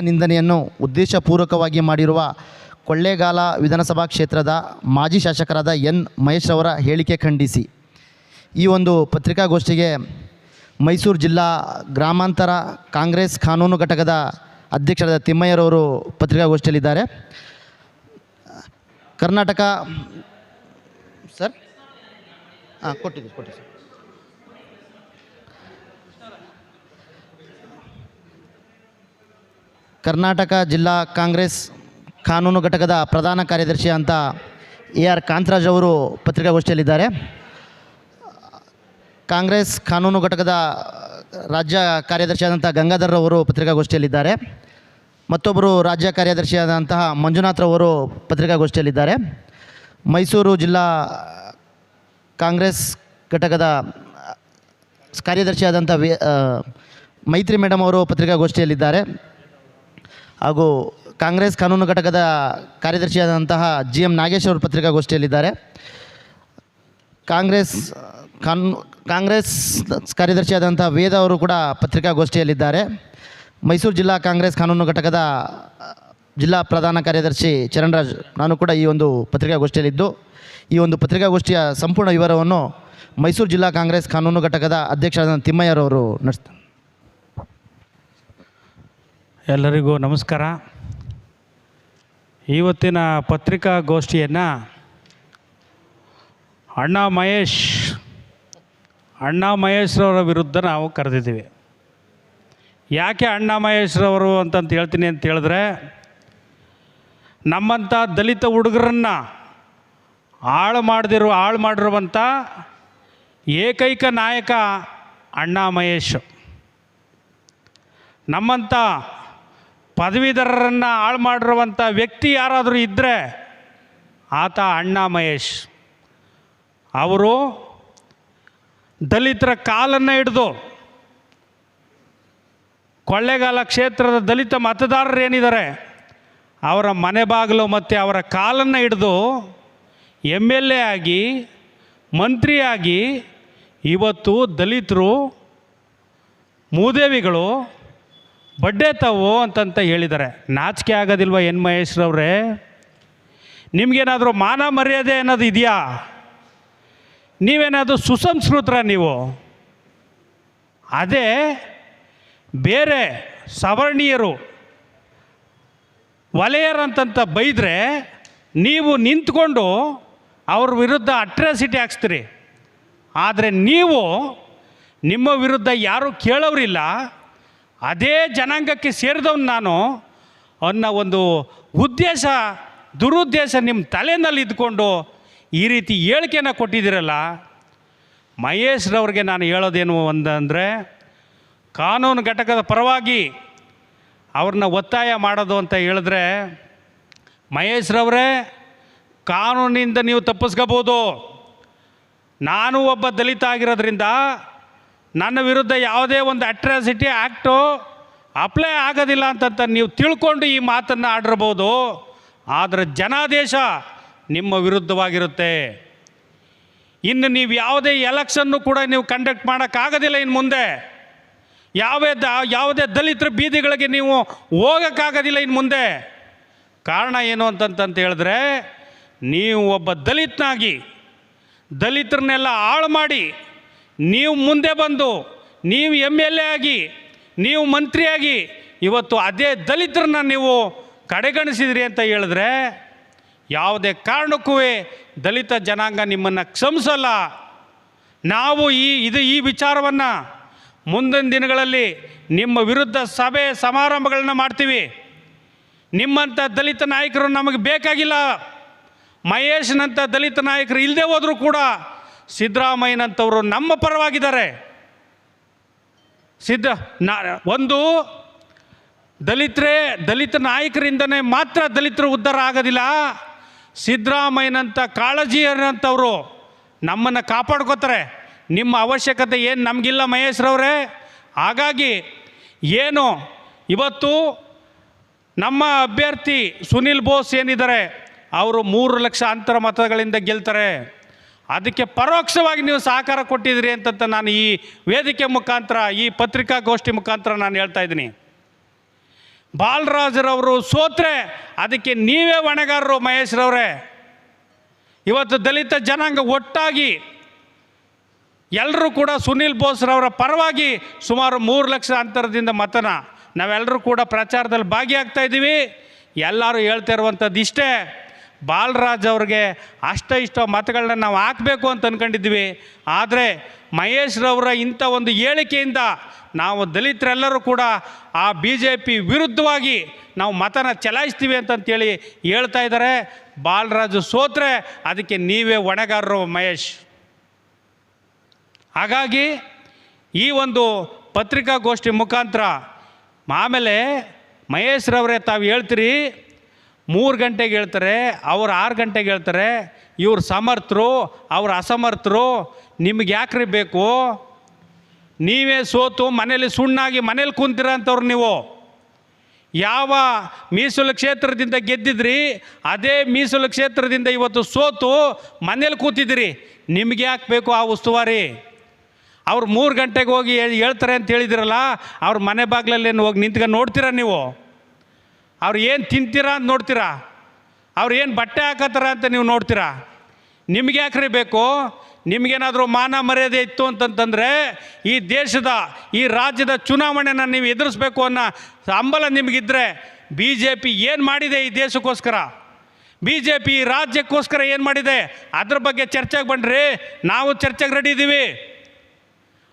ನಿಂದನೆಯನ್ನು ಉದ್ದೇಶಪೂರ್ವಕವಾಗಿ ಮಾಡಿರುವ ಕೊಳ್ಳೇಗಾಲ ವಿಧಾನಸಭಾ ಕ್ಷೇತ್ರದ ಮಾಜಿ ಶಾಸಕರಾದ ಎನ್ ಮಹೇಶ್ ಅವರ ಹೇಳಿಕೆ ಖಂಡಿಸಿ. ಈ ಒಂದು ಪತ್ರಿಕಾಗೋಷ್ಠಿಗೆ ಮೈಸೂರು ಜಿಲ್ಲಾ ಗ್ರಾಮಾಂತರ ಕಾಂಗ್ರೆಸ್ ಕಾನೂನು ಘಟಕದ ಅಧ್ಯಕ್ಷರಾದ ತಿಮ್ಮಯ್ಯರವರು ಪತ್ರಿಕಾಗೋಷ್ಠಿಯಲ್ಲಿದ್ದಾರೆ. ಕರ್ನಾಟಕ, ಸರ್? ಹಾಂ ಕೊಟ್ಟಿದ್ದೀವಿ ಕೊಟ್ಟಿದ್ದೀವಿ ಕರ್ನಾಟಕ ಜಿಲ್ಲಾ ಕಾಂಗ್ರೆಸ್ ಕಾನೂನು ಘಟಕದ ಪ್ರಧಾನ ಕಾರ್ಯದರ್ಶಿ ಅಂತ ಎ ಆರ್ ಕಾಂತರಾಜ್ ಅವರು ಪತ್ರಿಕಾಗೋಷ್ಠಿಯಲ್ಲಿದ್ದಾರೆ. ಕಾಂಗ್ರೆಸ್ ಕಾನೂನು ಘಟಕದ ರಾಜ್ಯ ಕಾರ್ಯದರ್ಶಿಯಾದಂಥ ಗಂಗಾಧರ್ ಅವರು ಪತ್ರಿಕಾಗೋಷ್ಠಿಯಲ್ಲಿದ್ದಾರೆ. ಮತ್ತೊಬ್ಬರು ರಾಜ್ಯ ಕಾರ್ಯದರ್ಶಿಯಾದಂತಹ ಮಂಜುನಾಥ್ರವರು ಪತ್ರಿಕಾಗೋಷ್ಠಿಯಲ್ಲಿದ್ದಾರೆ. ಮೈಸೂರು ಜಿಲ್ಲಾ ಕಾಂಗ್ರೆಸ್ ಘಟಕದ ಕಾರ್ಯದರ್ಶಿಯಾದಂಥ ವಿ ಮೈತ್ರಿ ಮೇಡಮ್ ಅವರು ಪತ್ರಿಕಾಗೋಷ್ಠಿಯಲ್ಲಿದ್ದಾರೆ. ಹಾಗೂ ಕಾಂಗ್ರೆಸ್ ಕಾನೂನು ಘಟಕದ ಕಾರ್ಯದರ್ಶಿಯಾದಂತಹ ಜಿ ಎಂ ನಾಗೇಶ್ ಅವರು ಪತ್ರಿಕಾಗೋಷ್ಠಿಯಲ್ಲಿದ್ದಾರೆ. ಕಾಂಗ್ರೆಸ್, ಕಾನೂ, ಕಾಂಗ್ರೆಸ್ ಕಾರ್ಯದರ್ಶಿಯಾದಂಥ ವೇದ ಅವರು ಕೂಡ ಪತ್ರಿಕಾಗೋಷ್ಠಿಯಲ್ಲಿದ್ದಾರೆ. ಮೈಸೂರು ಜಿಲ್ಲಾ ಕಾಂಗ್ರೆಸ್ ಕಾನೂನು ಘಟಕದ ಜಿಲ್ಲಾ ಪ್ರಧಾನ ಕಾರ್ಯದರ್ಶಿ ಚರಣ್ರಾಜ್, ನಾನು ಕೂಡ ಈ ಒಂದು ಪತ್ರಿಕಾಗೋಷ್ಠಿಯಲ್ಲಿದ್ದು. ಈ ಒಂದು ಪತ್ರಿಕಾಗೋಷ್ಠಿಯ ಸಂಪೂರ್ಣ ವಿವರವನ್ನು ಮೈಸೂರು ಜಿಲ್ಲಾ ಕಾಂಗ್ರೆಸ್ ಕಾನೂನು ಘಟಕದ ಅಧ್ಯಕ್ಷರಾದ ತಿಮ್ಮಯ್ಯರವರು ನಡೆಸ್ತಾರೆ. ಎಲ್ಲರಿಗೂ ನಮಸ್ಕಾರ. ಇವತ್ತಿನ ಪತ್ರಿಕಾಗೋಷ್ಠಿಯನ್ನು ಅಣ್ಣ ಮಹೇಶ್, ಅಣ್ಣ ಮಹೇಶ್ರವರ ವಿರುದ್ಧ ನಾವು ಕರೆದಿದ್ದೀವಿ. ಯಾಕೆ ಅಣ್ಣ ಮಹೇಶ್ರವರು ಅಂತಂತ ಹೇಳ್ತೀನಿ ಅಂತ ಹೇಳಿದ್ರೆ ನಮ್ಮಂಥ ದಲಿತ ಹುಡುಗರನ್ನು ಹಾಳು ಮಾಡದಿರುವ, ಹಾಳು ಮಾಡಿರುವಂಥ ಏಕೈಕ ನಾಯಕ ಅಣ್ಣ ಮಹೇಶ್. ನಮ್ಮಂಥ ಪದವೀಧರರನ್ನು ಹಾಳು ಮಾಡಿರುವಂಥ ವ್ಯಕ್ತಿ ಯಾರಾದರೂ ಇದ್ದರೆ ಆತ ಅಣ್ಣ ಮಹೇಶ್. ಅವರು ದಲಿತರ ಕಾಲನ್ನು ಹಿಡಿದು ಕೊಳ್ಳೇಗಾಲ ಕ್ಷೇತ್ರದ ದಲಿತ ಮತದಾರರು ಏನಿದ್ದಾರೆ, ಅವರ ಮನೆ ಬಾಗಿಲು ಮತ್ತು ಅವರ ಕಾಲನ್ನು ಹಿಡಿದು ಎಂ ಎಲ್ ಎ ಆಗಿ ಮಂತ್ರಿಯಾಗಿ ಇವತ್ತು ದಲಿತರು, ಮೂದೇವಿಗಳು ಬಡ್ಡೆ ತಾವು ಅಂತಂತ ಹೇಳಿದ್ದಾರೆ. ನಾಚಿಕೆ ಆಗೋದಿಲ್ವ ಎನ್ ಮಹೇಶ್ರವ್ರೆ? ನಿಮಗೇನಾದರೂ ಮಾನ ಮರ್ಯಾದೆ ಅನ್ನೋದು ಇದೆಯಾ? ನೀವೇನಾದರೂ ಸುಸಂಸ್ಕೃತರ ನೀವು? ಅದೇ ಬೇರೆ ಸವರ್ಣೀಯರು ವಲಯರಂತಂತ ಬೈದರೆ ನೀವು ನಿಂತ್ಕೊಂಡು ಅವ್ರ ವಿರುದ್ಧ ಅಟ್ರಾಸಿಟಿ ಹಾಕ್ಸ್ತೀರಿ. ಆದರೆ ನೀವು ನಿಮ್ಮ ವಿರುದ್ಧ ಯಾರೂ ಕೇಳೋರಿಲ್ಲ ಅದೇ ಜನಾಂಗಕ್ಕೆ ಸೇರಿದವನು ನಾನು, ಅನ್ನೋ ಒಂದು ಉದ್ದೇಶ, ದುರುದ್ದೇಶ ನಿಮ್ಮ ತಲೆಯಲ್ಲಿ ಇದ್ಕೊಂಡು ಈ ರೀತಿ ಹೇಳಿಕೆನ ಕೊಟ್ಟಿದ್ದೀರಲ್ಲ ಮಹೇಶ್ರವ್ರಿಗೆ ನಾನು ಹೇಳೋದೇನು ಒಂದಂದರೆ, ಕಾನೂನು ಘಟಕದ ಪರವಾಗಿ ಅವ್ರನ್ನ ಒತ್ತಾಯ ಮಾಡೋದು ಅಂತ ಹೇಳಿದ್ರೆ ಮಹೇಶ್ರವರೇ ಕಾನೂನಿಂದ ನೀವು ತಪ್ಪಿಸ್ಕೋಬೋದು. ನಾನು ಒಬ್ಬ ದಲಿತ ಆಗಿರೋದ್ರಿಂದ ನನ್ನ ವಿರುದ್ಧ ಯಾವುದೇ ಒಂದು ಅಟ್ರಾಸಿಟಿ ಆ್ಯಕ್ಟು ಅಪ್ಲೈ ಆಗೋದಿಲ್ಲ ಅಂತಂತ ನೀವು ತಿಳ್ಕೊಂಡು ಈ ಮಾತನ್ನು ಆಡಿರ್ಬೋದು ಆದರೆ ಜನಾದೇಶ ನಿಮ್ಮ ವಿರುದ್ಧವಾಗಿರುತ್ತೆ. ಇನ್ನು ನೀವು ಯಾವುದೇ ಎಲೆಕ್ಷನ್ನು ಕೂಡ ನೀವು ಕಂಡಕ್ಟ್ ಮಾಡೋಕ್ಕಾಗೋದಿಲ್ಲ ಇನ್ನು ಮುಂದೆ. ಯಾವೇ ದ, ಯಾವುದೇ ದಲಿತರ ಬೀದಿಗಳಿಗೆ ನೀವು ಹೋಗೋಕ್ಕಾಗೋದಿಲ್ಲ ಇನ್ನು ಮುಂದೆ. ಕಾರಣ ಏನು ಅಂತಂತಂತ ಹೇಳಿದ್ರೆ, ನೀವು ಒಬ್ಬ ದಲಿತನಾಗಿ, ದಲಿತರನ್ನೆಲ್ಲ ಹಾಳು ಮಾಡಿ ನೀವು ಮುಂದೆ ಬಂದು, ನೀವು ಎಂ ಎಲ್ ಎ ಆಗಿ, ನೀವು ಮಂತ್ರಿಯಾಗಿ, ಇವತ್ತು ಅದೇ ದಲಿತರನ್ನ ನೀವು ಕಡೆಗಣಿಸಿದ್ರಿ ಅಂತ ಹೇಳಿದ್ರೆ, ಯಾವುದೇ ಕಾರಣಕ್ಕೂ ದಲಿತ ಜನಾಂಗ ನಿಮ್ಮನ್ನು ಕ್ಷಮಿಸಲ್ಲ. ನಾವು ಈ, ಇದು ಈ ವಿಚಾರವನ್ನು ಮುಂದಿನ ದಿನಗಳಲ್ಲಿ ನಿಮ್ಮ ವಿರುದ್ಧ ಸಭೆ ಸಮಾರಂಭಗಳನ್ನ ಮಾಡ್ತೀವಿ. ನಿಮ್ಮಂಥ ದಲಿತ ನಾಯಕರು ನಮಗೆ ಬೇಕಾಗಿಲ್ಲ. ಮಹೇಶ್ನಂಥ ದಲಿತ ನಾಯಕರು ಇಲ್ಲದೆ ಹೋದರೂ ಕೂಡ ಸಿದ್ದರಾಮಯ್ಯನಂಥವರು ನಮ್ಮ ಪರವಾಗಿದ್ದಾರೆ. ಸಿದ್ಧ ನಾ, ಒಂದು, ದಲಿತರೇ, ದಲಿತ ನಾಯಕರಿಂದನೇ ಮಾತ್ರ ದಲಿತರು ಉದ್ಧಾರ ಆಗೋದಿಲ್ಲ. ಸಿದ್ದರಾಮಯ್ಯನಂಥ ಕಾಳಜಿ ಅನ್ನೋಂಥವ್ರು ನಮ್ಮನ್ನು ಕಾಪಾಡ್ಕೋತಾರೆ. ನಿಮ್ಮ ಅವಶ್ಯಕತೆ ಏನು ನಮಗಿಲ್ಲ ಮಹೇಶ್ರವರೇ ಹಾಗಾಗಿ ಏನು, ಇವತ್ತು ನಮ್ಮ ಅಭ್ಯರ್ಥಿ ಸುನಿಲ್ ಬೋಸ್ ಏನಿದ್ದಾರೆ, ಅವರು ಮೂರು ಲಕ್ಷ ಅಂತರ ಮತಗಳಿಂದ ಗೆಲ್ತಾರೆ. ಅದಕ್ಕೆ ಪರೋಕ್ಷವಾಗಿ ನೀವು ಸಹಕಾರ ಕೊಟ್ಟಿದ್ದೀರಿ ಅಂತಂತ ನಾನು ಈ ವೇದಿಕೆ ಮುಖಾಂತರ, ಈ ಪತ್ರಿಕಾಗೋಷ್ಠಿ ಮುಖಾಂತರ ನಾನು ಹೇಳ್ತಾ ಇದ್ದೀನಿ. ಬಾಲರಾಜರವರು ಸೋತ್ರೆ, ಅದಕ್ಕೆ ನೀವೇ ಹೊಣೆಗಾರರು ಮಹೇಶ್ರವರೇ. ಇವತ್ತು ದಲಿತ ಜನಾಂಗ ಒಟ್ಟಾಗಿ ಎಲ್ಲರೂ ಕೂಡ ಸುನೀಲ್ ಬೋಸ್ರವರ ಪರವಾಗಿ ಸುಮಾರು ಮೂರು ಲಕ್ಷ ಅಂತರದಿಂದ ಮತನ. ನಾವೆಲ್ಲರೂ ಕೂಡ ಪ್ರಚಾರದಲ್ಲಿ ಭಾಗಿಯಾಗ್ತಾ ಇದ್ದೀವಿ. ಎಲ್ಲರೂ ಹೇಳ್ತಾ ಇರುವಂಥದ್ದು ಇಷ್ಟೇ ಬಾಲರಾಜ್ ಅವ್ರಿಗೆ ಅಷ್ಟ ಇಷ್ಟ ಮತಗಳನ್ನ ನಾವು ಹಾಕಬೇಕು ಅಂತ ಅಂದ್ಕೊಂಡಿದ್ವಿ ಆದರೆ ಮಹೇಶ್ರವರ ಇಂಥ ಒಂದು ಹೇಳಿಕೆಯಿಂದ ನಾವು ದಲಿತರೆಲ್ಲರೂ ಕೂಡ ಆ ಬಿ ಜೆ ಪಿ ವಿರುದ್ಧವಾಗಿ ನಾವು ಮತನ ಚಲಾಯಿಸ್ತೀವಿ ಅಂತಂತೇಳಿ ಹೇಳ್ತಾ ಇದ್ದಾರೆ. ಬಾಲರಾಜು ಸೋತ್ರೆ ಅದಕ್ಕೆ ನೀವೇ ಹೊಣೆಗಾರರು ಮಹೇಶ್. ಹಾಗಾಗಿ ಈ ಒಂದು ಪತ್ರಿಕಾಗೋಷ್ಠಿ ಮುಖಾಂತರ ಆಮೇಲೆ ಮಹೇಶ್ರವರೇ ತಾವು ಹೇಳ್ತೀರಿ ಮೂರು ಗಂಟೆಗೆ ಹೇಳ್ತಾರೆ, ಅವ್ರು ಆರು ಗಂಟೆಗೆ ಹೇಳ್ತಾರೆ, ಇವ್ರು ಸಮರ್ಥರು, ಅವ್ರು ಅಸಮರ್ಥರು, ನಿಮ್ಗೆ ಯಾಕ್ರಿ ಬೇಕು? ನೀವೇ ಸೋತು, ಮನೇಲಿ ಸುಣ್ಣಾಗಿ ಮನೇಲಿ ಕುಂತೀರ ಅಂತವ್ರು ನೀವು. ಯಾವ ಮೀಸಲು ಕ್ಷೇತ್ರದಿಂದ ಗೆದ್ದಿದ್ರಿ, ಅದೇ ಮೀಸಲು ಕ್ಷೇತ್ರದಿಂದ ಇವತ್ತು ಸೋತು, ಮನೇಲಿ ಕೂತಿದ್ದೀರಿ. ನಿಮ್ಗೆ ಯಾಕೆ ಬೇಕು ಆ ಉಸ್ತುವಾರಿ? ಅವ್ರು ಮೂರು ಗಂಟೆಗೆ ಹೋಗಿ ಹೇಳ್ತಾರೆ ಅಂತ ಹೇಳಿದಿರಲ್ಲ, ಅವ್ರ ಮನೆ ಬಾಗಿಲಲ್ಲೇನು ಹೋಗಿ ನಿಂತ್ಕೊಂಡು ನೋಡ್ತೀರಾ ನೀವು? ಅವ್ರು ಏನು ತಿಂತೀರಾ ಅಂತ ನೋಡ್ತೀರಾ? ಅವ್ರು ಏನು ಬಟ್ಟೆ ಹಾಕತ್ತಾರ ಅಂತ ನೀವು ನೋಡ್ತೀರಾ? ನಿಮ್ಗೆ ಯಾಕ್ರಿ ಬೇಕು? ನಿಮಗೇನಾದರೂ ಮಾನ ಮರ್ಯಾದೆ ಇತ್ತು ಅಂತಂತಂದರೆ ಈ ದೇಶದ, ಈ ರಾಜ್ಯದ ಚುನಾವಣೆನ ನೀವು ಎದುರಿಸ್ಬೇಕು ಅನ್ನೋ ಹಂಬಲ ನಿಮಗಿದ್ರೆ ಬಿ ಜೆ ಪಿ ಏನು ಮಾಡಿದೆ ಈ ದೇಶಕ್ಕೋಸ್ಕರ? ಬಿ ಜೆ ಪಿ ರಾಜ್ಯಕ್ಕೋಸ್ಕರ ಏನು ಮಾಡಿದೆ? ಅದ್ರ ಬಗ್ಗೆ ಚರ್ಚೆಗೆ ಬನ್ನಿರಿ ನಾವು ಚರ್ಚೆಗೆ ರೆಡಿ ಇದ್ದೀವಿ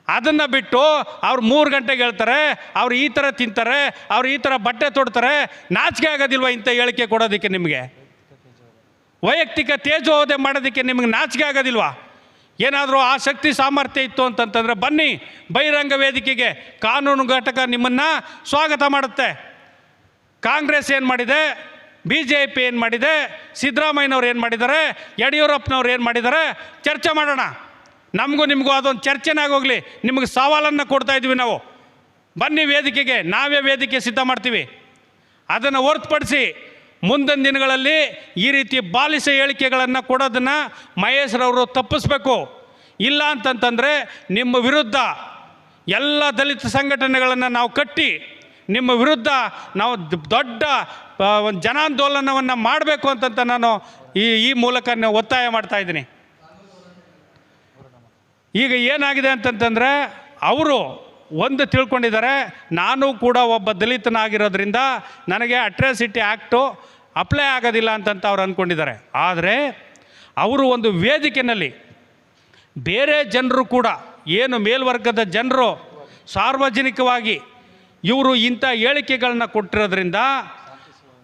ಅದನ್ನು ಬಿಟ್ಟು ಅವ್ರು ಮೂರು ಗಂಟೆಗೆ ಹೇಳ್ತಾರೆ, ಅವ್ರು ಈ ಥರ ತಿಂತಾರೆ, ಅವ್ರು ಈ ಥರ ಬಟ್ಟೆ ತೊಡ್ತಾರೆ, ನಾಚಿಕೆ ಆಗೋದಿಲ್ವ ಇಂಥ ಹೇಳಿಕೆ ಕೊಡೋದಕ್ಕೆ ನಿಮಗೆ? ವೈಯಕ್ತಿಕ ತೇಜೋವಧೆ ಮಾಡೋದಕ್ಕೆ ನಿಮಗೆ ನಾಚಿಕೆ ಆಗೋದಿಲ್ವಾ? ಏನಾದರೂ ಆ ಶಕ್ತಿ ಸಾಮರ್ಥ್ಯ ಇತ್ತು ಅಂತಂತಂದರೆ ಬನ್ನಿ, ಬಹಿರಂಗ ವೇದಿಕೆಗೆ ಕಾನೂನು ಘಟಕ ನಿಮ್ಮನ್ನು ಸ್ವಾಗತ ಮಾಡುತ್ತೆ. ಕಾಂಗ್ರೆಸ್ ಏನು ಮಾಡಿದೆ? ಬಿ ಜೆ ಪಿ ಏನು ಮಾಡಿದೆ? ಸಿದ್ದರಾಮಯ್ಯನವ್ರು ಏನು ಮಾಡಿದ್ದಾರೆ? ಯಡಿಯೂರಪ್ಪನವ್ರು ಏನು ಮಾಡಿದ್ದಾರೆ? ಚರ್ಚೆ ಮಾಡೋಣ. ನಮಗೂ ನಿಮಗೂ ಅದೊಂದು ಚರ್ಚೆನೇ ಆಗೋಗ್ಲಿ ನಿಮಗೆ ಸವಾಲನ್ನು ಕೊಡ್ತಾ ಇದ್ವಿ ನಾವು. ಬನ್ನಿ ವೇದಿಕೆಗೆ, ನಾವೇ ವೇದಿಕೆ ಸಿದ್ಧ ಮಾಡ್ತೀವಿ. ಅದನ್ನು ಹೊರತುಪಡಿಸಿ ಮುಂದಿನ ದಿನಗಳಲ್ಲಿ ಈ ರೀತಿ ಬಾಲಿಸ ಹೇಳಿಕೆಗಳನ್ನು ಕೊಡೋದನ್ನು ಮಹೇಶ್ರವರು ತಪ್ಪಿಸ್ಬೇಕು. ಇಲ್ಲ ಅಂತಂತಂದರೆ ನಿಮ್ಮ ವಿರುದ್ಧ ಎಲ್ಲ ದಲಿತ ಸಂಘಟನೆಗಳನ್ನು ನಾವು ಕಟ್ಟಿ, ನಿಮ್ಮ ವಿರುದ್ಧ ನಾವು ದೊಡ್ಡ ಒಂದು ಜನಾಂದೋಲನವನ್ನು ಮಾಡಬೇಕು ಅಂತಂತ ನಾನು ಈ ಈ ಮೂಲಕ ಒತ್ತಾಯ ಮಾಡ್ತಾ ಇದ್ದೀನಿ. ಈಗ ಏನಾಗಿದೆ ಅಂತಂತಂದರೆ ಅವರು ಒಂದು ತಿಳ್ಕೊಂಡಿದ್ದಾರೆ, ನಾನು ಕೂಡ ಒಬ್ಬ ದಲಿತನಾಗಿರೋದ್ರಿಂದ ನನಗೆ ಅಟ್ರಾಸಿಟಿ ಆ್ಯಕ್ಟು ಅಪ್ಲೈ ಆಗೋದಿಲ್ಲ ಅಂತಂತ ಅವ್ರು ಅಂದ್ಕೊಂಡಿದ್ದಾರೆ ಆದರೆ ಅವರು ಒಂದು ವೇದಿಕೆಯಲ್ಲಿ ಬೇರೆ ಜನರು ಕೂಡ, ಏನು ಮೇಲ್ವರ್ಗದ ಜನರು ಸಾರ್ವಜನಿಕವಾಗಿ ಇವರು ಇಂಥ ಹೇಳಿಕೆಗಳನ್ನ ಕೊಟ್ಟಿರೋದ್ರಿಂದ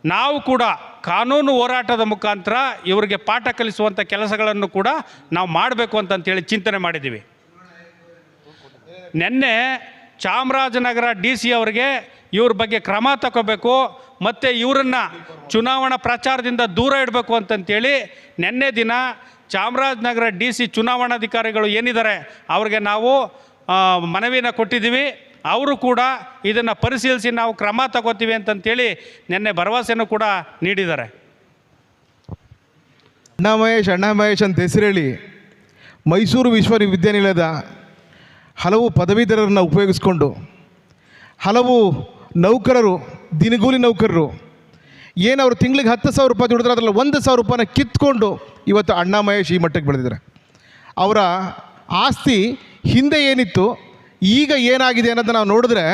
ನಾವು ಕೂಡ ಕಾನೂನು ಹೋರಾಟದ ಮುಖಾಂತರ ಇವರಿಗೆ ಪಾಠ ಕಲಿಸುವಂಥ ಕೆಲಸಗಳನ್ನು ಕೂಡ ನಾವು ಮಾಡಬೇಕು ಅಂತಂತೇಳಿ ಚಿಂತನೆ ಮಾಡಿದ್ದೀವಿ. ನಿನ್ನೆ ಚಾಮರಾಜನಗರ ಡಿ ಸಿ ಅವರಿಗೆ ಇವ್ರ ಬಗ್ಗೆ ಕ್ರಮ ತಗೋಬೇಕು ಮತ್ತು ಇವರನ್ನು ಚುನಾವಣಾ ಪ್ರಚಾರದಿಂದ ದೂರ ಇಡಬೇಕು ಅಂತಂತೇಳಿ ನಿನ್ನೆ ದಿನ ಚಾಮರಾಜನಗರ ಡಿ ಸಿ ಚುನಾವಣಾಧಿಕಾರಿಗಳು ಏನಿದ್ದಾರೆ, ಅವ್ರಿಗೆ ನಾವು ಮನವಿನ ಕೊಟ್ಟಿದ್ದೀವಿ. ಅವರು ಕೂಡ ಇದನ್ನು ಪರಿಶೀಲಿಸಿ ನಾವು ಕ್ರಮ ತಗೋತೀವಿ ಅಂತಂತೇಳಿ ನಿನ್ನೆ ಭರವಸೆಯನ್ನು ಕೂಡ ನೀಡಿದ್ದಾರೆ. ಅಣ್ಣ ಮಹೇಶ್ ಅಣ್ಣ ಮಹೇಶ್ ಅಂತ ಹೆಸರೇಳಿ ಮೈಸೂರು ವಿಶ್ವವಿದ್ಯಾನಿಲಯದ ಹಲವು ಪದವೀಧರರನ್ನು ಉಪಯೋಗಿಸ್ಕೊಂಡು ಹಲವು ನೌಕರರು, ದಿನಗೂಲಿ ನೌಕರರು ಏನು ಅವರು ತಿಂಗಳಿಗೆ ಹತ್ತು ಸಾವಿರ ರೂಪಾಯಿ ದುಡಿದ್ರೆ ಅದರಲ್ಲಿ ಒಂದು ಸಾವಿರ ರೂಪಾಯಿನ ಕಿತ್ಕೊಂಡು ಇವತ್ತು ಅಣ್ಣ ಮಹೇಶ್ ಈ ಮಟ್ಟಕ್ಕೆ ಬೆಳೆದಿದ್ದಾರೆ. ಅವರ ಆಸ್ತಿ ಹಿಂದೆ ಏನಿತ್ತು ಈಗ ಏನಾಗಿದೆ ಅನ್ನೋದನ್ನ ನಾವು ನೋಡಿದ್ರೆ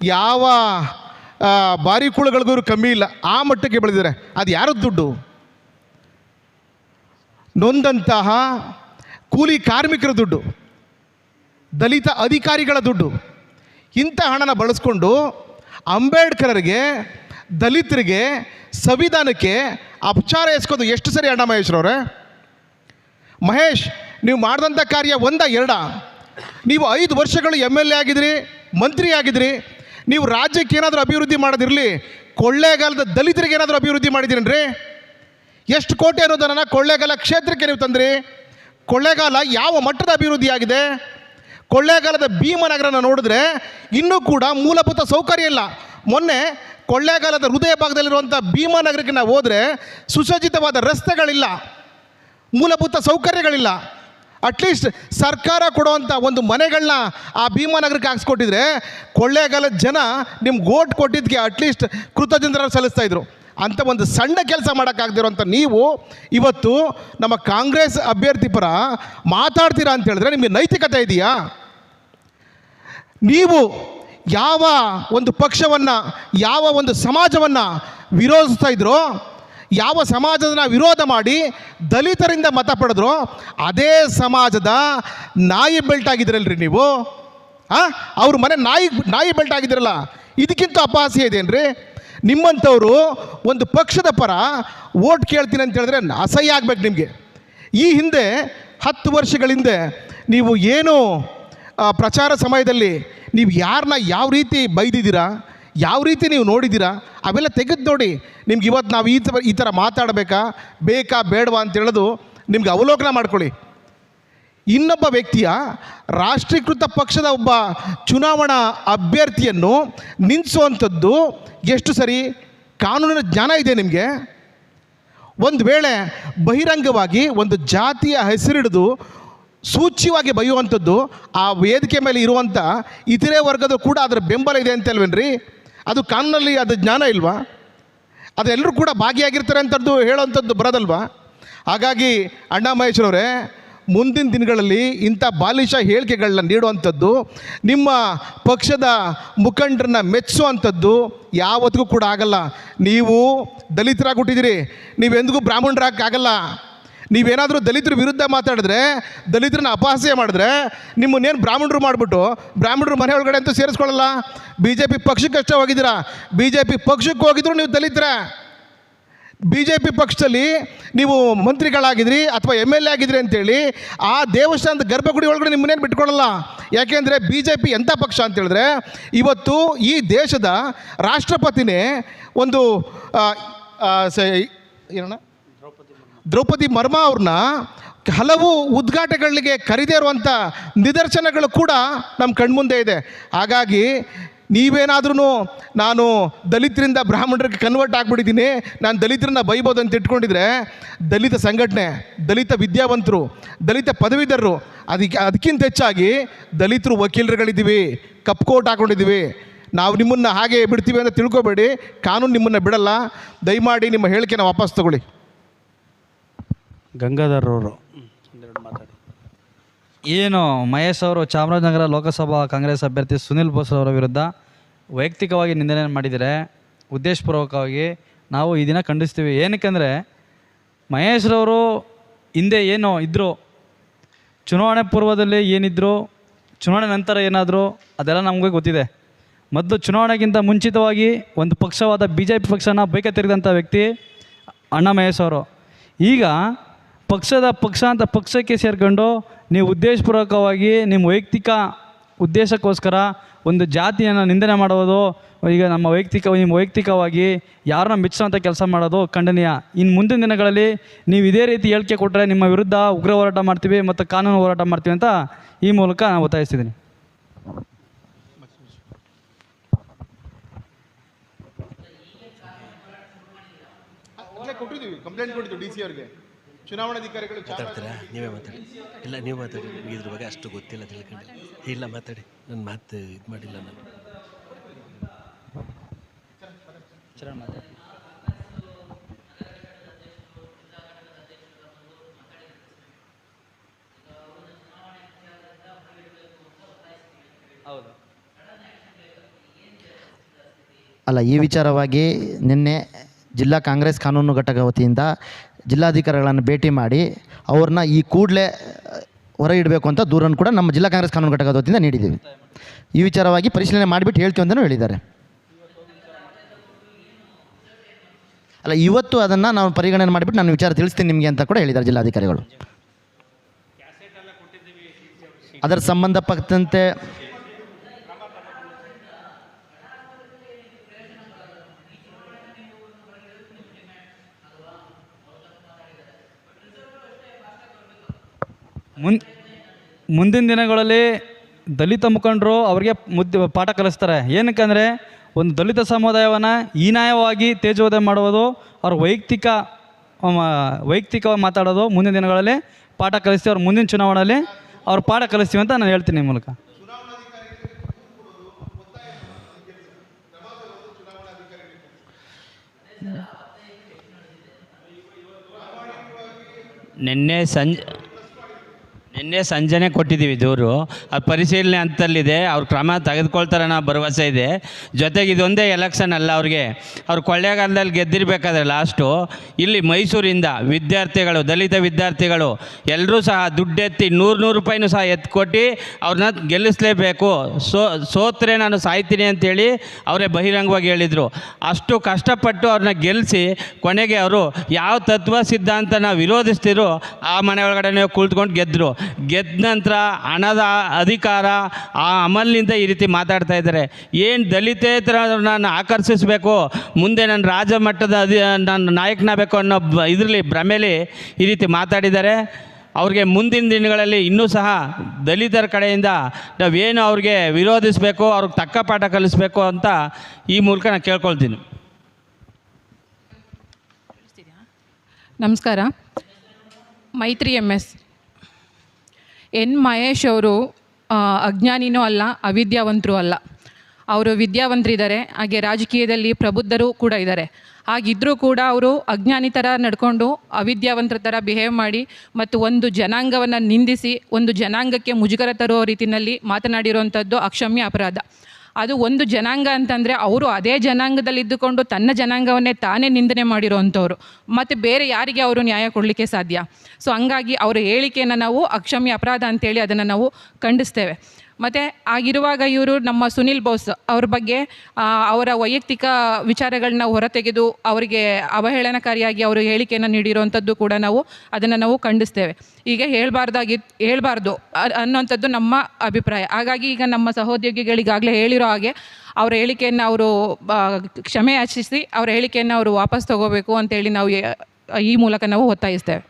ಯಾವ ಬಾರಿ ಬಾರಿಕುಳಗಳಿಗೂ ಕಮ್ಮಿ ಇಲ್ಲ. ಆ ಮಟ್ಟಕ್ಕೆ ಬೆಳೆದಿದ್ದಾರೆ. ಅದು ಯಾರದ್ದು ದುಡ್ಡು? ನೊಂದಂತಹ ಕೂಲಿ ಕಾರ್ಮಿಕರ ದುಡ್ಡು, ದಲಿತ ಅಧಿಕಾರಿಗಳ ದುಡ್ಡು. ಇಂಥ ಹಣನ ಬಳಸ್ಕೊಂಡು ಅಂಬೇಡ್ಕರರಿಗೆ, ದಲಿತರಿಗೆ ಸಂವಿಧಾನಕ್ಕೆ ಅಪಚಾರ ಎಸ್ಕೋದು ಎಷ್ಟು ಸರಿ ಅಣ್ಣ ಮಹೇಶ್ರವ್ರೆ? ಮಹೇಶ್, ನೀವು ಮಾಡಿದಂಥ ಕಾರ್ಯ ಒಂದ ಎರಡ? ನೀವು ಐದು ವರ್ಷಗಳು ಎಂ ಎಲ್ ಎ ಆಗಿದ್ರಿ, ಮಂತ್ರಿ ಆಗಿದ್ರಿ, ನೀವು ರಾಜ್ಯಕ್ಕೆ ಏನಾದರೂ ಅಭಿವೃದ್ಧಿ ಮಾಡೋದಿರಲಿ, ಕೊಳ್ಳೇಗಾಲದ ದಲಿತರಿಗೆ ಏನಾದರೂ ಅಭಿವೃದ್ಧಿ ಮಾಡಿದಿರನ್ರಿ ಎಷ್ಟು ಕೋಟಿ ಅನ್ನೋದನ್ನು ಕೊಳ್ಳೇಗಾಲ ಕ್ಷೇತ್ರಕ್ಕೆ ನೀವು ತಂದ್ರಿ. ಕೊಳ್ಳೇಗಾಲ ಯಾವ ಮಟ್ಟದ ಅಭಿವೃದ್ಧಿ ಆಗಿದೆ? ಕೊಳ್ಳೇಗಾಲದ ಭೀಮನಗರನ ನೋಡಿದ್ರೆ ಇನ್ನೂ ಕೂಡ ಮೂಲಭೂತ ಸೌಕರ್ಯ ಇಲ್ಲ. ಮೊನ್ನೆ ಕೊಳ್ಳೇಗಾಲದ ಹೃದಯ ಭಾಗದಲ್ಲಿರುವಂಥ ಭೀಮನಗರಕ್ಕೆ ನಾವು ಹೋದರೆ ಸುಸಜ್ಜಿತವಾದ ರಸ್ತೆಗಳಿಲ್ಲ. ಮೂಲಭೂತ ಸೌಕರ್ಯಗಳಿಲ್ಲ. ಅಟ್ಲೀಸ್ಟ್ ಸರ್ಕಾರ ಕೊಡುವಂಥ ಒಂದು ಮನೆಗಳನ್ನ ಆ ಭೀಮಾನಗರಕ್ಕೆ ಹಾಕ್ಸ್ಕೊಟ್ಟಿದ್ರೆ ಕೊಳ್ಳೇಗಾಲದ ಜನ ನಿಮ್ಗೆ ಓಟ್ ಕೊಟ್ಟಿದ್ದಕ್ಕೆ ಅಟ್ಲೀಸ್ಟ್ ಕೃತಜ್ಞರ ಸಲ್ಲಿಸ್ತಾ ಇದ್ರು. ಅಂಥ ಒಂದು ಸಣ್ಣ ಕೆಲಸ ಮಾಡೋಕ್ಕಾಗದಿರೋಂಥ ನೀವು ಇವತ್ತು ನಮ್ಮ ಕಾಂಗ್ರೆಸ್ ಅಭ್ಯರ್ಥಿ ಪರ ಮಾತಾಡ್ತೀರಾ ಅಂತ ಹೇಳಿದ್ರೆ ನಿಮಗೆ ನೈತಿಕತೆ ಇದೆಯಾ? ನೀವು ಯಾವ ಒಂದು ಪಕ್ಷವನ್ನು, ಯಾವ ಒಂದು ಸಮಾಜವನ್ನು ವಿರೋಧಿಸ್ತಾ ಇದ್ರೋ ಯಾವ ಸಮಾಜದನ್ನ ವಿರೋಧ ಮಾಡಿ ದಲಿತರಿಂದ ಮತ ಪಡೆದ್ರು ಅದೇ ಸಮಾಜದ ನಾಯಿ ಬೆಲ್ಟ್ ಆಗಿದ್ರಲ್ರಿ ನೀವು? ಹಾಂ ಅವ್ರ ಮನೆ ನಾಯಿ ನಾಯಿ ಬೆಲ್ಟ್ ಆಗಿದ್ರಲ್ಲ? ಇದಕ್ಕಿಂತ ಅಪಹಾಸ್ಯ ಇದೇನ್ರಿ? ನಿಮ್ಮಂಥವರು ಒಂದು ಪಕ್ಷದ ಪರ ಓಟ್ ಕೇಳ್ತೀನಿ ಅಂತ ಹೇಳಿದ್ರೆ ಅಸಹ್ಯ ಆಗ್ಬೇಕು ನಿಮಗೆ. ಈ ಹಿಂದೆ ಹತ್ತು ವರ್ಷಗಳ ಹಿಂದೆ ನೀವು ಏನು ಪ್ರಚಾರ ಸಮಯದಲ್ಲಿ ನೀವು ಯಾರನ್ನ ಯಾವ ರೀತಿ ಬೈದಿದ್ದೀರಾ? ಯಾವ ರೀತಿ ನೀವು ನೋಡಿದ್ದೀರಾ? ಅವೆಲ್ಲ ತೆಗೆದು ನೋಡಿ. ನಿಮ್ಗೆ ಇವತ್ತು ನಾವು ಈ ಥರ ಈ ಥರ ಮಾತಾಡಬೇಕಾ? ಬೇಕಾ, ಬೇಡವಾ ಅಂತ ಹೇಳೋದು ನಿಮ್ಗೆ ಅವಲೋಕನ ಮಾಡ್ಕೊಳ್ಳಿ. ಇನ್ನೊಬ್ಬ ವ್ಯಕ್ತಿಯ ರಾಷ್ಟ್ರೀಕೃತ ಪಕ್ಷದ ಒಬ್ಬ ಚುನಾವಣಾ ಅಭ್ಯರ್ಥಿಯನ್ನು ನಿಲ್ಲಿಸುವಂಥದ್ದು ಎಷ್ಟು ಸರಿ? ಕಾನೂನಿನ ಜ್ಞಾನ ಇದೆ ನಿಮಗೆ. ಒಂದು ವೇಳೆ ಬಹಿರಂಗವಾಗಿ ಒಂದು ಜಾತಿಯ ಹೆಸರಿಡಿದು ಸೂಚ್ಯವಾಗಿ ಬೈಯುವಂಥದ್ದು ಆ ವೇದಿಕೆ ಮೇಲೆ ಇರುವಂಥ ಇತರೆ ವರ್ಗದ ಕೂಡ ಅದರ ಬೆಂಬಲ ಇದೆ ಅಂತಲ್ವೇನ್ರಿ ಅದು ಕಾನೂನಲ್ಲಿ ಅದು ಜ್ಞಾನ ಇಲ್ವಾ? ಅದೆಲ್ಲರೂ ಕೂಡ ಭಾಗಿಯಾಗಿರ್ತಾರೆ ಅಂತದ್ದು ಹೇಳೋವಂಥದ್ದು ಬರೋದಲ್ವಾ? ಹಾಗಾಗಿ ಅಣ್ಣ ಮಹೇಶ್ವರವರೇ ಮುಂದಿನ ದಿನಗಳಲ್ಲಿ ಇಂಥ ಬಾಲಿಶ ಹೇಳಿಕೆಗಳನ್ನ ನೀಡುವಂಥದ್ದು, ನಿಮ್ಮ ಪಕ್ಷದ ಮುಖಂಡರನ್ನ ಮೆಚ್ಚುವಂಥದ್ದು ಯಾವತ್ತಿಗೂ ಕೂಡ ಆಗಲ್ಲ. ನೀವು ದಲಿತರಾಗಿ ಹುಟ್ಟಿದಿರಿ ನೀವೆಂದಿಗೂ ಬ್ರಾಹ್ಮಣರಾಗಕ್ಕಾಗಲ್ಲ. ನೀವೇನಾದರೂ ದಲಿತರ ವಿರುದ್ಧ ಮಾತಾಡಿದ್ರೆ, ದಲಿತರನ್ನ ಅಪಹಾಸ್ಯ ಮಾಡಿದ್ರೆ, ನಿಮ್ಮನ್ನೇನು ಬ್ರಾಹ್ಮಣರು ಮಾಡಿಬಿಟ್ಟು, ಬ್ರಾಹ್ಮಣರು ಮನೆ ಒಳಗಡೆ ಅಂತೂ ಸೇರಿಸ್ಕೊಳ್ಳಲ್ಲ. ಬಿ ಜೆ ಪಿ ಪಕ್ಷಕ್ಕಷ್ಟೇ ಹೋಗಿದ್ದೀರಾ? ಬಿ ಜೆ ಪಿ ಪಕ್ಷಕ್ಕೆ ಹೋಗಿದ್ರು ನೀವು ದಲಿತರ. ಬಿ ಜೆ ಪಿ ಪಕ್ಷದಲ್ಲಿ ನೀವು ಮಂತ್ರಿಗಳಾಗಿದ್ರಿ ಅಥವಾ ಎಂ ಎಲ್ ಎ ಆಗಿದ್ರಿ ಅಂತೇಳಿ, ಆ ದೇವಸ್ಥಾನದ ಗರ್ಭಗುಡಿ ಒಳಗಡೆ ನಿಮ್ಮನ್ನೇನು ಬಿಟ್ಕೊಳ್ಳಲ್ಲ ಯಾಕೆಂದರೆ ಬಿ ಜೆ ಪಿ ಎಂಥ ಪಕ್ಷ ಅಂತೇಳಿದ್ರೆ, ಇವತ್ತು ಈ ದೇಶದ ರಾಷ್ಟ್ರಪತಿನೇ ಒಂದು ಏನಣ್ಣ? ದ್ರೌಪದಿ ಮರ್ಮ ಅವ್ರನ್ನ ಹಲವು ಉದ್ಘಾಟಗಳಿಗೆ ಕರೀದೇ ಇರುವಂಥ ನಿದರ್ಶನಗಳು ಕೂಡ ನಮ್ಮ ಕಣ್ಮುಂದೆ ಇದೆ. ಹಾಗಾಗಿ ನೀವೇನಾದ್ರೂ ನಾನು ದಲಿತರಿಂದ ಬ್ರಾಹ್ಮಣರಿಗೆ ಕನ್ವರ್ಟ್ ಆಗಿಬಿಟ್ಟಿದ್ದೀನಿ. ನಾನು ದಲಿತರನ್ನ ಬೈಬೋದು ಅಂತ ಇಟ್ಕೊಂಡಿದ್ರೆ ದಲಿತ ಸಂಘಟನೆ, ದಲಿತ ವಿದ್ಯಾವಂತರು, ದಲಿತ ಪದವೀಧರರು, ಅದಕ್ಕೆ ಅದಕ್ಕಿಂತ ಹೆಚ್ಚಾಗಿ ದಲಿತರು ವಕೀಲರುಗಳಿದ್ದೀವಿ ಕೋಟ್ ಹಾಕೊಂಡಿದ್ದೀವಿ. ನಾವು ನಿಮ್ಮನ್ನು ಹಾಗೆ ಬಿಡ್ತೀವಿ ಅಂತ ತಿಳ್ಕೊಬೇಡಿ. ಕಾನೂನು ನಿಮ್ಮನ್ನು ಬಿಡಲ್ಲ. ದಯಮಾಡಿ ನಿಮ್ಮ ಹೇಳಿಕೆನ ವಾಪಸ್ ತಗೊಳ್ಳಿ. ಗಂಗಾಧರ್ ಅವರು ಮಾತಾಡಿ ಏನು ಮಹೇಶ್ ಅವರು ಚಾಮರಾಜನಗರ ಲೋಕಸಭಾ ಕಾಂಗ್ರೆಸ್ ಅಭ್ಯರ್ಥಿ ಸುನಿಲ್ ಬೋಸ್ ಅವರ ವಿರುದ್ಧ ವೈಯಕ್ತಿಕವಾಗಿ ನಿಂದನೆ ಮಾಡಿದರೆ ಉದ್ದೇಶಪೂರ್ವಕವಾಗಿ ನಾವು ಈ ದಿನ ಖಂಡಿಸ್ತೀವಿ. ಏನಕ್ಕೆಂದರೆ ಮಹೇಶ್ರವರು ಹಿಂದೆ ಏನು ಇದ್ದರು ಚುನಾವಣೆ ಪೂರ್ವದಲ್ಲಿ ಏನಿದ್ರು, ಚುನಾವಣೆ ನಂತರ ಏನಾದರೂ, ಅದೆಲ್ಲ ನಮಗೆ ಗೊತ್ತಿದೆ. ಮೊದಲು ಚುನಾವಣೆಗಿಂತ ಮುಂಚಿತವಾಗಿ ಒಂದು ಪಕ್ಷವಾದ ಬಿ ಜೆ ಪಿ ಪಕ್ಷನ ಬೈಕ ತಿರುಗಿದಂಥ ವ್ಯಕ್ತಿ ಅಣ್ಣ ಮಹೇಶ್ ಅವರು. ಈಗ ಪಕ್ಷದ ಪಕ್ಷ ಅಂತ ಪಕ್ಷಕ್ಕೆ ಸೇರ್ಕೊಂಡು ನೀವು ಉದ್ದೇಶಪೂರ್ವಕವಾಗಿ ನಿಮ್ಮ ವೈಯಕ್ತಿಕ ಉದ್ದೇಶಕ್ಕೋಸ್ಕರ ಒಂದು ಜಾತಿಯನ್ನು ನಿಂದನೆ ಮಾಡೋದು, ಈಗ ನಮ್ಮ ವೈಯಕ್ತಿಕ, ನಿಮ್ಮ ವೈಯಕ್ತಿಕವಾಗಿ ಯಾರನ್ನ ಮೆಚ್ಚುವಂಥ ಕೆಲಸ ಮಾಡೋದು ಖಂಡನೀಯ. ಇನ್ನು ಮುಂದಿನ ದಿನಗಳಲ್ಲಿ ನೀವು ಇದೇ ರೀತಿ ಹೇಳಿಕೆ ಕೊಟ್ಟರೆ ನಿಮ್ಮ ವಿರುದ್ಧ ಉಗ್ರ ಹೋರಾಟ ಮಾಡ್ತೀವಿ ಮತ್ತು ಕಾನೂನು ಹೋರಾಟ ಮಾಡ್ತೀವಿ ಅಂತ ಈ ಮೂಲಕ ನಾನು ಒತ್ತಾಯಿಸ್ತಿದ್ದೀನಿ. ಕಂಪ್ಲೇಂಟ್ ಡಿ ಸಿ ಅವರಿಗೆ. ಚುನಾವಣಾಧಿಕಾರಿಗಳು ಮಾತಾಡ್ತೀರಾ? ನೀವೇ ಮಾತಾಡಿ. ಇಲ್ಲ ನೀವು ಮಾತಾಡಿ. ನನಗೆ ಇದ್ರ ಬಗ್ಗೆ ಅಷ್ಟು ಗೊತ್ತಿಲ್ಲ ತಿಳ್ಕೊಂಡಿಲ್ಲ ಇಲ್ಲ ಮಾತಾಡಿ. ನನ್ನ ಮಾತು ಇದು ಮಾಡಿಲ್ಲ ನಾನು. ಹೌದು. ಅಲ್ಲ ಈ ವಿಚಾರವಾಗಿ ನಿನ್ನೆ ಜಿಲ್ಲಾ ಕಾಂಗ್ರೆಸ್ ಕಾನೂನು ಘಟಕ ವತಿಯಿಂದ ಜಿಲ್ಲಾಧಿಕಾರಿಗಳನ್ನು ಭೇಟಿ ಮಾಡಿ ಅವ್ರನ್ನ ಈ ಕೂಡಲೇ ಹೊರ ಇಡಬೇಕು ಅಂತ ದೂರನ್ನು ಕೂಡ ನಮ್ಮ ಜಿಲ್ಲಾ ಕಾಂಗ್ರೆಸ್ ಕಾನೂನು ಘಟಕದ ವತಿಯಿಂದ ನೀಡಿದ್ದೀವಿ. ಈ ವಿಚಾರವಾಗಿ ಪರಿಶೀಲನೆ ಮಾಡಿಬಿಟ್ಟು ಹೇಳ್ತೀವಿ ಅಂತಲೂ ಹೇಳಿದ್ದಾರೆ. ಅಲ್ಲ, ಇವತ್ತು ಅದನ್ನು ನಾವು ಪರಿಗಣನೆ ಮಾಡಿಬಿಟ್ಟು ನಾನು ವಿಚಾರ ತಿಳಿಸ್ತೀನಿ ನಿಮಗೆ ಅಂತ ಕೂಡ ಹೇಳಿದ್ದಾರೆ ಜಿಲ್ಲಾಧಿಕಾರಿಗಳು. ಅದರ ಸಂಬಂಧಪಟ್ಟಂತೆ ಮುನ್, ಮುಂದಿನ ದಿನಗಳಲ್ಲಿ ದಲಿತ ಮುಖಂಡರು ಅವರಿಗೆ ಮುದ್ದೆ, ಪಾಠ ಕಲಿಸ್ತಾರೆ. ಏನಕ್ಕಂದರೆ, ಒಂದು ದಲಿತ ಸಮುದಾಯವನ್ನು ಹೀನಾಯವಾಗಿ ತೇಜೋದಯ ಮಾಡುವುದು, ಅವ್ರ ವೈಯಕ್ತಿಕ ವೈಯಕ್ತಿಕವಾಗಿ ಮಾತಾಡೋದು, ಮುಂದಿನ ದಿನಗಳಲ್ಲಿ ಪಾಠ ಕಲಿಸ್ತೀವಿ ಅವ್ರು ಮುಂದಿನ ಚುನಾವಣೆಯಲ್ಲಿ ಅವ್ರ ಪಾಠ ಕಲಿಸ್ತೀವಿ ಅಂತ ನಾನು ಹೇಳ್ತೀನಿ ಮೂಲಕ. ನಿನ್ನೆ ಸಂಜೆ ನಿನ್ನೆ ಸಂಜೆನೇ ಕೊಟ್ಟಿದ್ದೀವಿ ದೂರು. ಅದು ಪರಿಶೀಲನೆ ಅಂತಲ್ಲಿದೆ ಅವ್ರು ಕ್ರಮ ತೆಗೆದುಕೊಳ್ತಾರೆ ಅನ್ನೋ ಭರವಸೆ ಇದೆ. ಜೊತೆಗೆ ಇದೊಂದೇ ಎಲೆಕ್ಷನ್ ಅಲ್ಲ ಅವ್ರಿಗೆ. ಅವ್ರು ಕೊಳ್ಳೇಗಾಲದಲ್ಲಿ ಗೆದ್ದಿರಬೇಕಾದ್ರೆ ಲಾಸ್ಟು ಇಲ್ಲಿ ಮೈಸೂರಿಂದ ವಿದ್ಯಾರ್ಥಿಗಳು, ದಲಿತ ವಿದ್ಯಾರ್ಥಿಗಳು ಎಲ್ಲರೂ ಸಹ ದುಡ್ಡೆತ್ತಿ ನೂರು ನೂರು ರೂಪಾಯಿನೂ ಸಹ ಎತ್ಕೊಟ್ಟು ಅವ್ರನ್ನ ಗೆಲ್ಲಿಸಲೇಬೇಕು. ಸೋ, ಸೋತ್ರೆ ನಾನು ಸಾಯ್ತೀನಿ ಅಂತೇಳಿ ಅವರೇ ಬಹಿರಂಗವಾಗಿ ಹೇಳಿದರು. ಅಷ್ಟು ಕಷ್ಟಪಟ್ಟು ಅವ್ರನ್ನ ಗೆಲ್ಲಿಸಿ ಕೊನೆಗೆ ಅವರು ಯಾವ ತತ್ವ ಸಿದ್ಧಾಂತನ ವಿರೋಧಿಸ್ತಿರೋ ಆ ಮನೆ ಒಳಗಡೆ ಕುಳಿತುಕೊಂಡು ಗೆದ್ದರು ಗೆದ್ದ ನಂತರ ಹಣದ ಅಧಿಕಾರ ಆ ಅಮಲ್ನಿಂದ ಈ ರೀತಿ ಮಾತಾಡ್ತಾ ಇದ್ದಾರೆ. ಏನು ದಲಿತೇತರನ್ನ ಆಕರ್ಷಿಸಬೇಕು, ಮುಂದೆ ನಾನು ರಾಜ್ಯ ಮಟ್ಟದ ಅಧಿ ನಾನು ನಾಯಕನಾಗಬೇಕು ಅನ್ನೋ ಬ, ಇದರಲ್ಲಿ ಭ್ರಮೆಲಿ ಈ ರೀತಿ ಮಾತಾಡಿದ್ದಾರೆ. ಅವ್ರಿಗೆ ಮುಂದಿನ ದಿನಗಳಲ್ಲಿ ಇನ್ನೂ ಸಹ ದಲಿತರ ಕಡೆಯಿಂದ ನಾವೇನು ಅವ್ರಿಗೆ ವಿರೋಧಿಸಬೇಕು, ಅವ್ರಿಗೆ ತಕ್ಕ ಪಾಠ ಕಲಿಸ್ಬೇಕು ಅಂತ ಈ ಮೂಲಕ ನಾನು ಕೇಳ್ಕೊಳ್ತೀನಿ. ನಮಸ್ಕಾರ. ಮೈತ್ರಿ ಎಂ ಎಸ್. ಎನ್ ಮಹೇಶ್ ಅವರು ಅಜ್ಞಾನಿನೂ ಅಲ್ಲ, ಅವಿದ್ಯಾವಂತರೂ ಅಲ್ಲ. ಅವರು ವಿದ್ಯಾವಂತರಿದ್ದಾರೆ, ಹಾಗೆ ರಾಜಕೀಯದಲ್ಲಿ ಪ್ರಬುದ್ಧರು ಕೂಡ ಇದ್ದಾರೆ. ಹಾಗಿದ್ದರೂ ಕೂಡ ಅವರು ಅಜ್ಞಾನಿ ಥರ ನಡ್ಕೊಂಡು ಅವಿದ್ಯಾವಂತರ ಥರ ಬಿಹೇವ್ ಮಾಡಿ ಮತ್ತು ಒಂದು ಜನಾಂಗವನ್ನು ನಿಂದಿಸಿ, ಒಂದು ಜನಾಂಗಕ್ಕೆ ಮುಜುಗರ ತರುವ ರೀತಿಯಲ್ಲಿ ಮಾತನಾಡಿರುವಂಥದ್ದು ಅಕ್ಷಮ್ಯ ಅಪರಾಧ. ಅದು ಒಂದು ಜನಾಂಗ ಅಂತಂದರೆ ಅವರು ಅದೇ ಜನಾಂಗದಲ್ಲಿ ಇದ್ದುಕೊಂಡು ತನ್ನ ಜನಾಂಗವನ್ನೇ ತಾನೇ ನಿಂದನೆ ಮಾಡಿರೋವಂಥವ್ರು. ಮತ್ತು ಬೇರೆ ಯಾರಿಗೆ ಅವರು ನ್ಯಾಯ ಕೊಡಲಿಕ್ಕೆ ಸಾಧ್ಯ? ಸೊ ಹಂಗಾಗಿ ಅವರ ಹೇಳಿಕೆಯನ್ನು ನಾವು ಅಕ್ಷಮ್ಯ ಅಪರಾಧ ಅಂತೇಳಿ ಅದನ್ನು ನಾವು ಖಂಡಿಸ್ತೇವೆ. ಮತ್ತು ಆಗಿರುವಾಗ ಇವರು ನಮ್ಮ ಸುನಿಲ್ ಬೋಸ್ ಅವ್ರ ಬಗ್ಗೆ ಅವರ ವೈಯಕ್ತಿಕ ವಿಚಾರಗಳನ್ನ ಹೊರತೆಗೆದು ಅವರಿಗೆ ಅವಹೇಳನಕಾರಿಯಾಗಿ ಅವರು ಹೇಳಿಕೆಯನ್ನು ನೀಡಿರುವಂಥದ್ದು ಕೂಡ ನಾವು ಅದನ್ನು ನಾವು ಖಂಡಿಸ್ತೇವೆ. ಈಗ ಹೇಳಬಾರ್ದಾಗಿ, ಹೇಳಬಾರ್ದು ಅನ್ನೋಂಥದ್ದು ನಮ್ಮ ಅಭಿಪ್ರಾಯ. ಹಾಗಾಗಿ ಈಗ ನಮ್ಮ ಸಹೋದ್ಯೋಗಿಗಳಿಗಾಗಲೇ ಹೇಳಿರೋ ಹಾಗೆ ಅವರ ಹೇಳಿಕೆಯನ್ನು ಅವರು ಕ್ಷಮೆ ಯಾಚಿಸಿ ಅವರ ಹೇಳಿಕೆಯನ್ನು ಅವರು ವಾಪಸ್ ತಗೋಬೇಕು ಅಂತೇಳಿ ನಾವು ಈ ಮೂಲಕ ನಾವು ಒತ್ತಾಯಿಸ್ತೇವೆ.